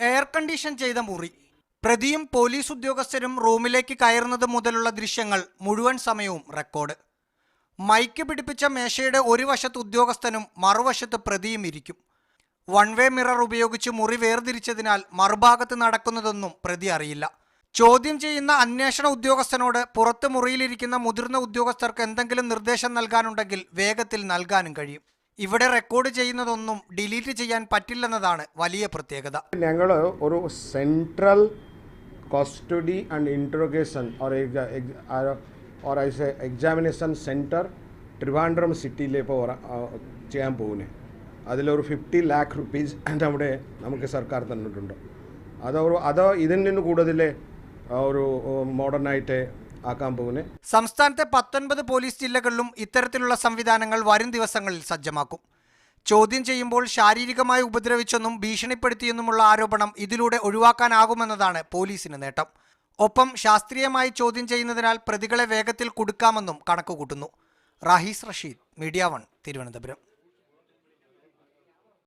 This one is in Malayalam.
എയർ കണ്ടീഷൻ ചെയ്ത മുറി. പ്രതിയും പോലീസ് ഉദ്യോഗസ്ഥരും റൂമിലേക്ക് കയറുന്നത് മുതലുള്ള ദൃശ്യങ്ങൾ മുഴുവൻ സമയവും റെക്കോർഡ്. മൈക്ക് പിടിപ്പിച്ച മേശയുടെ ഒരു വശത്ത് ഉദ്യോഗസ്ഥനും മറുവശത്ത് പ്രതിയും ഇരിക്കും. വൺ വേ മിറർ ഉപയോഗിച്ച് മുറി വേർതിരിച്ചതിനാൽ മറുഭാഗത്ത് നടക്കുന്നതൊന്നും പ്രതി അറിയില്ല. ചോദ്യം ചെയ്യുന്ന അന്വേഷണ ഉദ്യോഗസ്ഥനോട് പുറത്ത് മുറിയിലിരിക്കുന്ന മുതിർന്ന ഉദ്യോഗസ്ഥർക്ക് എന്തെങ്കിലും നിർദ്ദേശം നൽകാനുണ്ടെങ്കിൽ വേഗത്തിൽ നൽകാനും കഴിയും. ഇവിടെ റെക്കോർഡ് ചെയ്യുന്നതൊന്നും ഡിലീറ്റ് ചെയ്യാൻ പറ്റില്ലെന്നതാണ് വലിയ പ്രത്യേകത. ഞങ്ങൾ ഒരു central custody and interrogation or examination centre Trivandrum സിറ്റിയിലേക്ക് ചെയ്യാൻ പോകുന്നത് അതിലൊരു ഫിഫ്റ്റി ലാക്ക് റുപ്പീസ് നമ്മുടെ നമുക്ക് സർക്കാർ തന്നിട്ടുണ്ട്. അതോ അതോ ഇതിൽ നിന്ന് കൂടുതൽ ഒരു മോഡേണായിട്ട് ആക്കാൻ പോകുന്നത് സംസ്ഥാനത്തെ പത്തൊൻപത് പോലീസ് ജില്ലകളിലും ഇത്തരത്തിലുള്ള സംവിധാനങ്ങൾ വരും ദിവസങ്ങളിൽ സജ്ജമാക്കും. ചോദ്യം ചെയ്യുമ്പോൾ ശാരീരികമായി ഉപദ്രവിച്ചെന്നും ഭീഷണിപ്പെടുത്തിയെന്നുമുള്ള ആരോപണം ഇതിലൂടെ ഒഴിവാക്കാനാകുമെന്നതാണ് പോലീസിന് നേട്ടം. ഒപ്പം ശാസ്ത്രീയമായി ചോദ്യം ചെയ്യുന്നതിനാൽ പ്രതികളെ വേഗത്തിൽ കുടുക്കാമെന്നും കണക്കുകൂട്ടുന്നു. Rahees Rasheed media one Thiruvananthapuram.